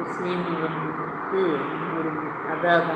முஸ்லீம்களுக்கு ஒரு அதான்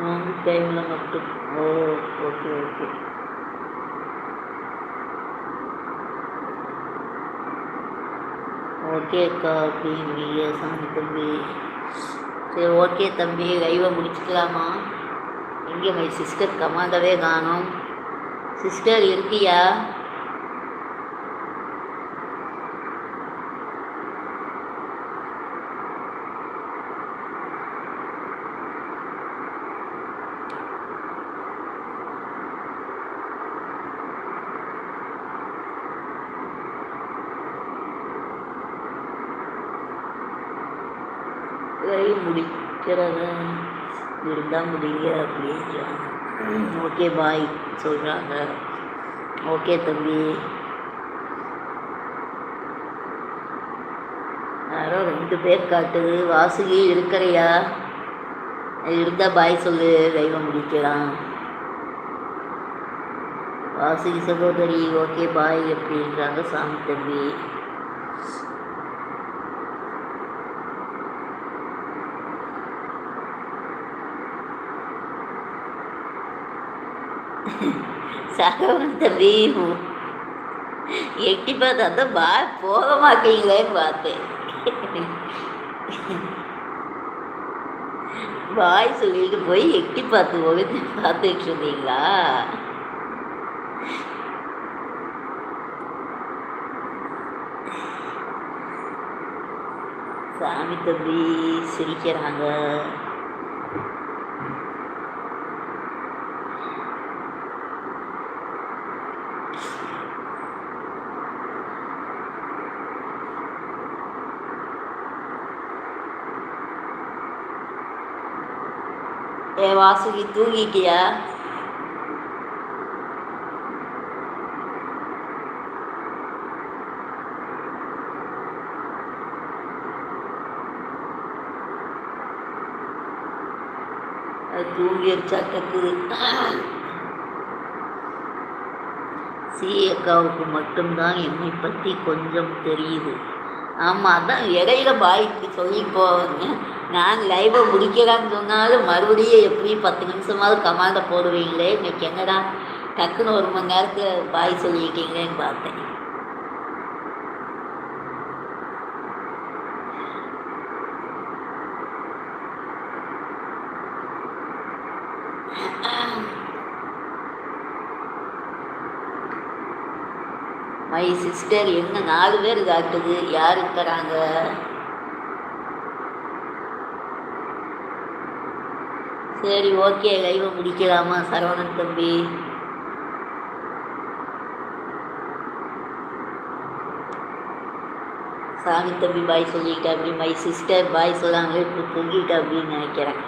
நான்கு டைமில் மட்டும். ஓ ஓகே ஓகே ஓகே அக்கா அப்படிங்கிறீங்க சாமி தம்பி. சரி ஓகே தம்பி. லைவை முடிச்சுக்கலாமா? எங்கே மை சிஸ்டர் கமாண்டவே காணும். சிஸ்டர் இருக்கியா? லைவ் முடிக்கிறத இருந்தால் முடியல அப்படின்றாங்க ஓகே பாய் சொல்கிறாங்க ஓகே தம்பி. யாரோ ரெண்டு பேர் காட்டுது. வாசுகி இருக்கிறியா? இருந்தால் பாய் சொல்லு லைவை முடிக்கலாம். வாசுகி சகோதரி ஓகே பாய் அப்படின்றாங்க சாமி தம்பி. சகவன் தம்பி எட்டி பார்த்தா தான் பா போக மாட்டீங்களேன்னு பார்த்தேன் பாய் சொல்லிட்டு போய் எட்டி பார்த்து ஒழுந்து பார்த்துட்டு இருந்தீங்களா? சாமி தம்பி சிரிக்கிறாங்க. ஏ வாசுகி தூங்கிட்டியா? அது தூங்கிடுச்சா டக்குது சி அக்காவுக்கு மட்டும்தான் என்னை பற்றி கொஞ்சம் தெரியுது. ஆமாம் அதான் இடையில பாய்க்கு சொல்லி போவீங்க நான் லைவை முடிக்கிறான்னு சொன்னாலும் மறுபடியும் எப்படியும் பத்து நிமிஷமாவது கமாண்டை போடுவீங்களே? இன்னைக்கு என்னடா? டக்குன்னு ஒரு மணி நேரத்தில் பாய் சொல்லியிருக்கீங்களேன்னு பார்த்தேன். மை சிஸ்டர் என்ன நாலு பேர் காட்டுது யார் இருக்கிறாங்க? சரி ஓகே லைவை முடிக்கலாமா சரவணன் தம்பி? சாமி தம்பி பாய் சொல்லிக்கிட்டா அப்படி மை சிஸ்டர் பாய் சொல்லாங்களே இப்போ தூங்கிட்டா அப்படின்னு நினைக்கிறேன்.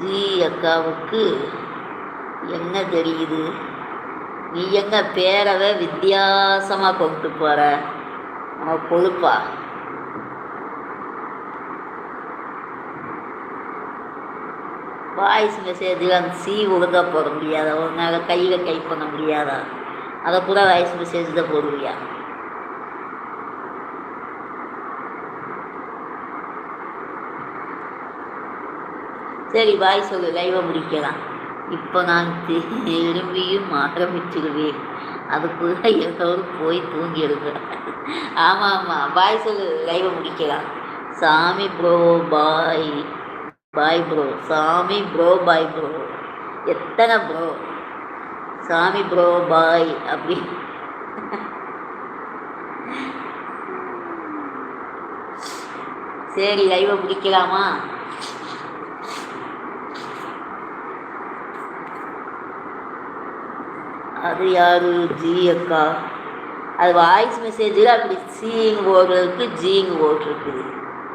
ஜி அக்காவுக்கு என்ன தெரியுது? நீ எங்க பேரவை வித்தியாசமாக கொண்டு போகிற உனக்கு கொழுப்பா. வாய்ஸ் மெசேஜில் அந்த சி ஒழுங்காக போட முடியாதா? உன்னால் கையில் டைப் பண்ண முடியாதா? அதை கூட வாய்ஸ் மெசேஜ் தான் போடுவியா சரி பாய் சொல்லு லைவை முடிக்கலாம். இப்போ நான் திரும்பியும் ஆரம்பிச்சிருவேன். அதுக்குள்ள எல்லோரும் போய் தூங்கிடுவேன். ஆமாம் ஆமாம் பாய் சொல்லு லைவை முடிக்கலாம். சாமி ப்ரோ பாய் பாய் ப்ரோ சாமி ப்ரோ பாய் ப்ரோ. எத்தனை ப்ரோ? சாமி ப்ரோ பாய் அப்படி. சரி லைவை முடிக்கலாமா? அது யாரு? ஜி அக்கா. அது வாய்ஸ் மெசேஜில் அப்படி சீங்க ஓடுறதுக்கு ஜீங்க ஓட்டிருக்குது